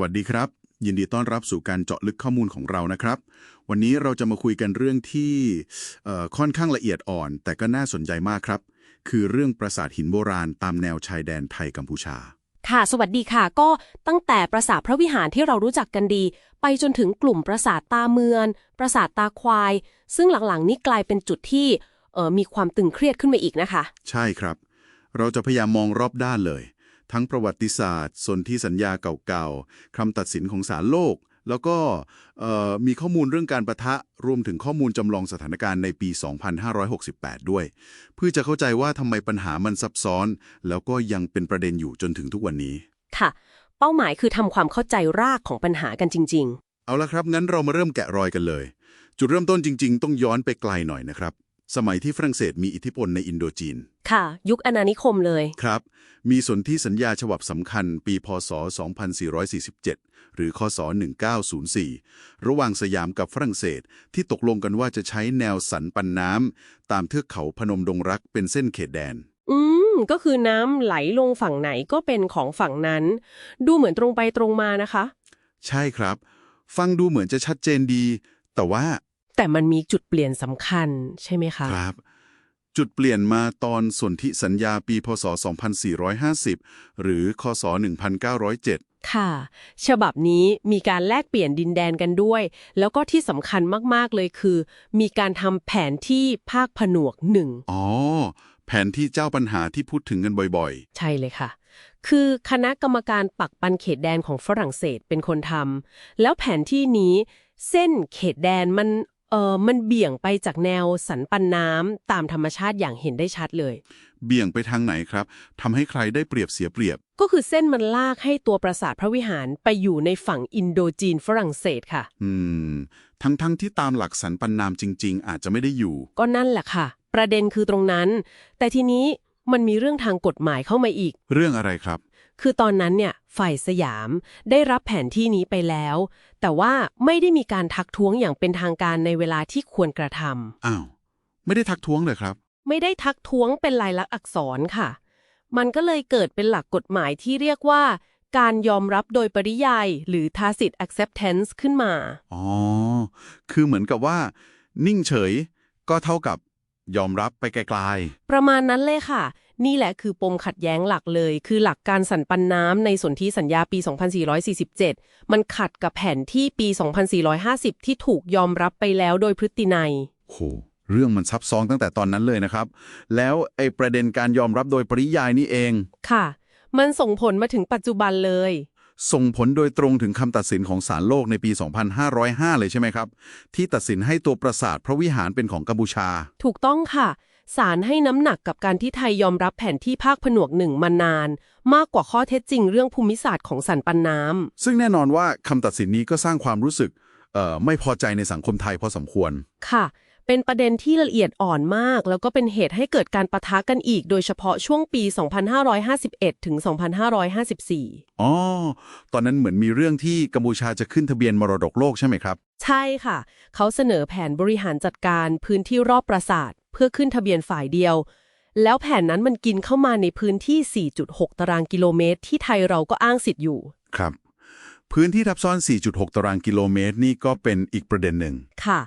วัสดีครับ ยินดีต้อนรับสู่การเจาะลึกข้อมูลของเรานะครับ วันนี้เราจะมาคุยกันเรื่องที่เอ่อค่อนข้างละเอียดอ่อน แต่ก็น่าสนใจมากครับ คือเรื่องปราสาทหินโบราณตามแนวชายแดนไทยกัมพูชา ค่ะ สวัสดีค่ะ ก็ตั้งแต่ปราสาทพระวิหารที่เรารู้จักกันดี ไปจนถึงกลุ่มปราสาทตาเมือนปราสาทตาควาย ซึ่งหลังๆนี้กลายเป็นจุดที่เอ่อมีความตึงเครียดขึ้นมาอีกนะคะ ใช่ครับ เราจะพยายามมองรอบด้านเลย ทั้งประวัติศาสตร์ สนธิสัญญาเก่าๆคำตัดสินของศาลโลก แล้วก็เอ่อมีข้อมูลเรื่องการประทะรวมถึงข้อมูลจำลองสถานการณ์ในปี 2568 ด้วย เพื่อจะเข้าใจว่าทำไมปัญหามันซับซ้อน แล้วก็ยังเป็นประเด็นอยู่จนถึงทุกวันนี้ ค่ะ เป้าหมายคือทำความเข้าใจรากของปัญหากันจริงเอาละครับงั้นเรามาเริ่มแกะรอยกันเลย จุดเริ่มต้นจริง ๆ ต้องย้อนไปไกลหน่อยนะครับ สมัยที่ฝรั่งเศสมีอิทธิพลในอินโดจีนๆค่ะ ยุคอาณานิคมเลย ครับ มีสนธิสัญญาฉบับสำคัญปีพศ 2447 หรือคศ 1904 ระหว่างสยามกับฝรั่งเศสที่ตกลงกันว่าจะใช้แนวสันปันน้ำตามเทือกเขาพนมดงรักเป็นเส้นเขตแดน อืม ก็คือน้ำไหลลงฝั่งไหนก็เป็นของฝั่งนั้น ดูเหมือนตรงไปตรงมานะคะ ใช่ครับ ฟังดูเหมือนจะชัดเจนดี แต่ว่า แต่มันมีจุดเปลี่ยนสำคัญใช่ไหมคะ ครับ จุดเปลี่ยนมาตอนสนธิสัญญาปีพศ 2450 หรือคศ 1907 ค่ะ ฉบับนี้มีการแลกเปลี่ยนดินแดนกันด้วย แล้วก็ที่สำคัญมากๆเลยคือ มีการทำแผนที่ภาคผนวกหนึ่งอ๋อ แผนที่เจ้าปัญหาที่พูดถึงกันบ่อยใช่เลยค่ะ คือคณะกรรมการปักปันเขตแดนของฝรั่งเศสเป็นคนทำแล้วแผนที่นี้เส้นเขตแดนมัน เออมันเบี่ยงไปจากแนวสันปันน้ำตามธรรมชาติอย่างเห็นได้ชัดเลยๆเบี่ยงไปทางไหนครับทำให้ใครได้เปรียบเสียเปรียบ ก็คือเส้นมันลากให้ตัวปราสาทพระวิหารไปอยู่ในฝั่งอินโดจีนฝรั่งเศสค่ะ อืม ทั้งๆทที่ตามหลักสันปันนามจริง ๆ อาจจะไม่ได้อยู่ ก็นั่นแหละค่ะ ประเด็นคือตรงนั้น แต่ทีนี้มันมีเรื่องทางกฎหมายเข้ามาอีก เรื่องอะไรครับ คือตอนนั้นเนี่ยฝ่ายสยามได้รับแผนที่นี้ไปแล้ว แต่ว่าไม่ได้มีการทักท้วงอย่างเป็นทางการในเวลาที่ควรกระทำอ้าว ไม่ได้ทักท้วงเลยครับ ไม่ได้ทักท้วงเป็นลายลักษณ์อักษรค่ะ มันก็เลยเกิดเป็นหลักกฎหมายที่เรียกว่า การยอมรับโดยปริยาย หรือ tacit acceptance ขึ้นมา อ๋อ คือเหมือนกับว่า นิ่งเฉย ก็เท่ากับยอมรับไปไกลประมาณนั้นเลยค่ะ นี่แหละคือปมขัดแย้งหลักเลย คือหลักการสันปันน้ำในสนธิสัญญาปี 2447 มันขัดกับแผนที่ปี 2450 ที่ถูกยอมรับไปแล้วโดยพฤตินัยๆโหเรื่องมันซับซ้อนตั้งแต่ตอนนั้นเลยนะครับ แล้วไอ้ประเด็นการยอมรับโดยปริยายนี่เอง ค่ะ มันส่งผลมาถึงปัจจุบันเลย ส่งผลโดยตรงถึงคำตัดสินของศาลโลกในปี 2505 เลยใช่ไหมครับ ที่ตัดสินให้ตัวปราสาทพระวิหารเป็นของกัมพูชา ถูกต้องค่ะ ศาลให้น้ำหนักกับการที่ไทยยอมรับแผนที่ภาคผนวกหนึ่งมานาน มากกว่าข้อเท็จจริงเรื่องภูมิศาสตร์ของสันปันน้ำซึ่งแน่นอนว่าคำตัดสินนี้ก็สร้างความรู้สึกเอ่อไม่พอใจในสังคมไทยพอสมควร ค่ะ เป็นประเด็นที่ละเอียดอ่อนมาก แล้วก็เป็นเหตุให้เกิดการปะทะกันอีก โดยเฉพาะช่วงปี 2551 ถึง 2554 อ๋อ ตอนนั้นเหมือนมีเรื่องที่กัมพูชาจะขึ้นทะเบียนมรดกโลกใช่ไหมครับ ใช่ค่ะ เขาเสนอแผนบริหารจัดการพื้นที่รอบปราสาทเพื่อขึ้นทะเบียนฝ่ายเดียว แล้วแผนนั้นมันกินเข้ามาในพื้นที่ 4.6 ตารางกิโลเมตร ที่ไทยเราก็อ้างสิทธิ์อยู่ ครับ พื้นที่ทับซ้อน 4.6 ตารางกิโลเมตรนี่ก็เป็นอีกประเด็นหนึ่ง ค่ะ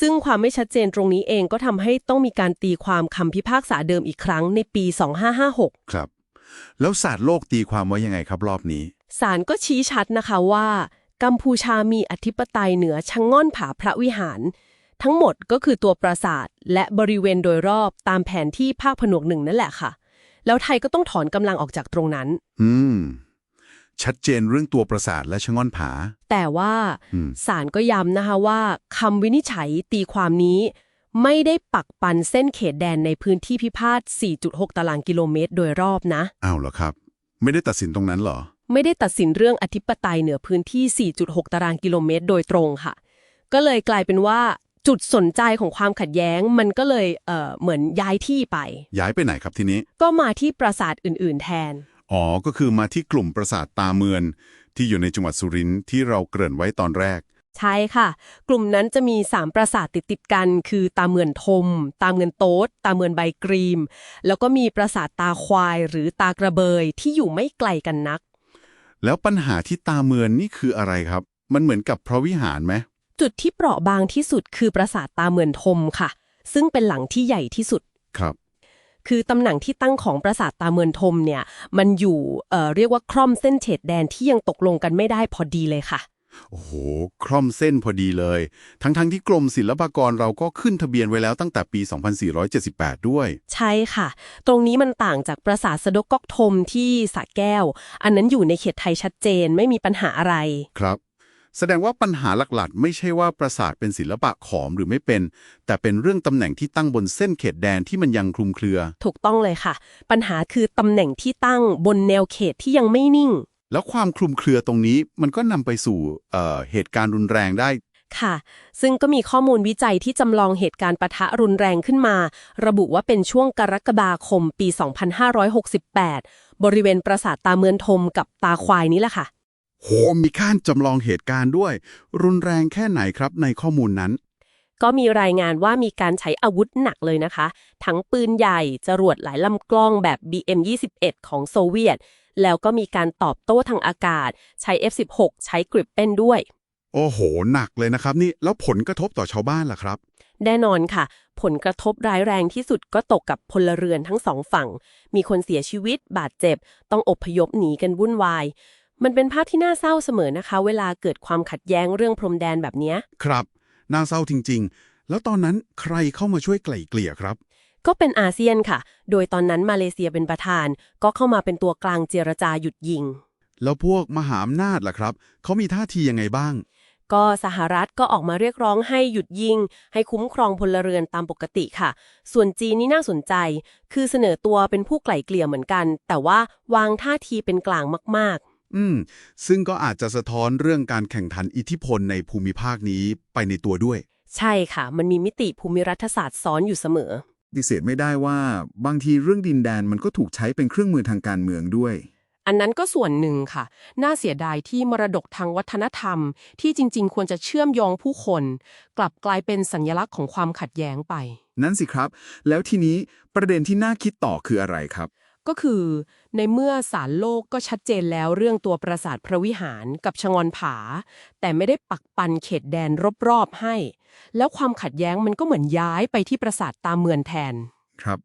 ซึ่งความไม่ชัดเจนตรงนี้เองก็ทำให้ต้องมีการตีความคำพิพากษาเดิมอีกครั้งในปี 2556 ครับ แล้วศาสตร์โลกตีความว่ายังไงครับรอบนี้ ศาลก็ชี้ชัดนะคะว่า กัมพูชามีอธิปไตยเหนือชะงง่อนผาพระวิหาร ทั้งหมดก็คือตัวปราสาท และบริเวณโดยรอบตามแผนที่ภาคผนวกหนึ่งนั่นแหละค่ะ แล้วไทยก็ต้องถอนกำลังออกจากตรงนั้น อืม ชัดเจนเรื่องตัวประสาทและชะง่อนผา แต่ว่าอืมศาลก็ย้ำนะคะว่าคำวินิจฉัยตีความนี้ ไม่ได้ปักปันเส้นเขตแดนในพื้นที่พิพาท 4.6 ตารางกิโลเมตรโดยรอบนะ อ้าวเหรอครับ ไม่ได้ตัดสินตรงนั้นเหรอ ไม่ได้ตัดสินเรื่องอธิปไตยเหนือพื้นที่ 4.6 ตารางกิโลเมตร โดยตรงค่ะ ก็เลยกลายเป็นว่า จุดสนใจของความขัดแย้งมันก็เลยเอ่อเหมือนย้ายที่ไป ย้ายไปไหนครับทีนี้ ก็มาที่ปราสาทอื่น ๆ แทน อ๋อ ก็คือมาที่กลุ่มปราสาทตาเมือน ที่อยู่ในจังหวัดสุรินทร์ที่เราเกริ่นไว้ตอนแรก ใช่ค่ะ กลุ่มนั้นจะมี 3 ปราสาทติดติดๆกัน คือตาเมือนทม ตาเมือนโต๊ดตาเมือนใบกรีม แล้วก็มีปราสาทตาควาย หรือตากระเบยที่อยู่ไม่ไกลกันนัก แล้วปัญหาที่ตาเมือนนี่คืออะไรครับ มันเหมือนกับพระวิหารไหม จุดที่เปราะบางที่สุดคือปราสาทตาเมือนทมค่ะ ซึ่งเป็นหลังที่ใหญ่ที่สุด ครับ คือตำแหน่งที่ตั้งของปราสาทตาเมือนทมเนี่ย มันอยู่เอ่อเรียกว่าคร่อมเส้นเฉดแดนที่ยังตกลงกันไม่ได้พอดีเลยค่ะ โอ้โหคร่อมเส้นพอดีเลย ทั้งๆทที่กรมศิลปากรเราก็ขึ้นทะเบียนไว้แล้วตั้งแต่ปี 2478 ด้วย ใช่ค่ะ ตรงนี้มันต่างจากปราสาทสะดกก๊อกทมที่สระแก้ว อันนั้นอยู่ในเขตไทยชัดเจนไม่มีปัญหาอะไร ครับ แสดงว่าปัญหาหลักๆ ไม่ใช่ว่าปราสาทเป็นศิลปะขอมหรือไม่เป็น แต่เป็นเรื่องตำแหน่งที่ตั้งบนเส้นเขตแดนที่มันยังคลุมเครือ ถูกต้องเลยค่ะ ปัญหาคือตำแหน่งที่ตั้งบนแนวเขตที่ยังไม่นิ่ง แล้วความคลุมเครือตรงนี้มันก็นำไปสู่เอ่อเหตุการณ์รุนแรงได้ ค่ะ ซึ่งก็มีข้อมูลวิจัยที่จำลองเหตุการณ์ปะทะรุนแรงขึ้นมา ระบุว่าเป็นช่วงกรกฎาคมปี 2568 บริเวณปราสาทตาเมือนทมกับตาควายนี่แหละค่ะ โหมีการจำลองเหตุการณ์ด้วย รุนแรงแค่ไหนครับในข้อมูลนั้น ก็มีรายงานว่ามีการใช้อาวุธหนักเลยนะคะ ทั้งปืนใหญ่จรวดหลายลำกล้องแบบ BM-21 ของโซเวียต แล้วก็มีการตอบโต้ทางอากาศ ใช้ F-16 ใช้กริปเป็นด้วย โอ้โห หนักเลยนะครับนี่แล้วผลกระทบต่อชาวบ้านล่ะครับ แน่นอนค่ะ ผลกระทบร้ายแรงที่สุดก็ตกกับพลเรือนทั้งสองฝั่ง มีคนเสียชีวิตบาดเจ็บ ต้องอพยพหนีกันวุ่นวาย มันเป็นภาพที่น่าเศร้าเสมอนะคะ เวลาเกิดความขัดแย้งเรื่องพรมแดนแบบเนี้ยครับ น่าเศร้าจริง ๆ แล้วตอนนั้นใครเข้ามาช่วยไกล่เกลี่ยครับ ก็เป็นอาเซียนค่ะ โดยตอนนั้นมาเลเซียเป็นประธาน ก็เข้ามาเป็นตัวกลางเจรจาหยุดยิง แล้วพวกมหาอำนาจล่ะครับ เขามีท่าทียังไงบ้าง ก็สหรัฐก็ออกมาเรียกร้องให้หยุดยิง ให้คุ้มครองพลเรือนตามปกติค่ะ ส่วนจีนนี่น่าสนใจ คือเสนอตัวเป็นผู้ไกล่เกลี่ยเหมือนกัน แต่ว่าวางท่าทีเป็นกลางมาก อืม ซึ่งก็อาจจะสะท้อนเรื่องการแข่งขันอิทธิพลในภูมิภาคนี้ไปในตัวด้วยๆใช่ค่ะ มันมีมิติภูมิรัฐศาสตร์ซ้อนอยู่เสมอปฏิเสธไม่ได้ว่าบางทีเรื่องดินแดนมันก็ถูกใช้เป็นเครื่องมือทางการเมืองด้วย อันนั้นก็ส่วนหนึ่งค่ะ น่าเสียดายที่มรดกทางวัฒนธรรม ที่จริง ๆ ควรจะเชื่อมโยงผู้คน กลับกลายเป็นสัญลักษณ์ของความขัดแย้งไป นั่นสิครับ แล้วทีนี้ประเด็นที่น่าคิดต่อคืออะไรครับ ก็คือในเมื่อสารโลกก็ชัดเจนแล้วเรื่องตัวปราสาทพระวิหารกับชงอนผา แต่ไม่ได้ปักปันเขตแดนรอบๆให้ แล้วความขัดแย้งมันก็เหมือนย้ายไปที่ปราสาทตามเมือนแทน ครับ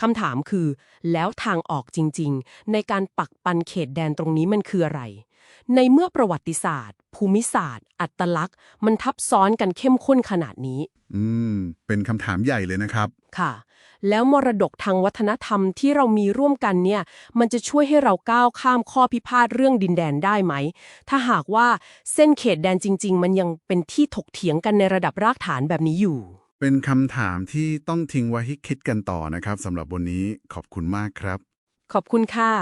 คำถามคือ แล้วทางออกจริงๆ ในการปักปันเขตแดนตรงนี้มันคืออะไร ในเมื่อประวัติศาสตร์ ภูมิศาสตร์ อัตลักษณ์ มันทับซ้อนกันเข้มข้นขนาดนี้ อืม เป็นคำถามใหญ่เลยนะครับ ค่ะ แล้วมรดกทางวัฒนธรรมที่เรามีร่วมกันเนี่ย มันจะช่วยให้เราก้าวข้ามข้อพิพาทเรื่องดินแดนได้ไหม ถ้าหากว่าเส้นเขตแดนจริง ๆ มันยังเป็นที่ถกเถียงกันในระดับรากฐานแบบนี้อยู่ เป็นคำถามที่ต้องทิ้งไว้ให้คิดกันต่อนะครับสำหรับวันนี้ขอบคุณมากครับ ขอบคุณค่ะ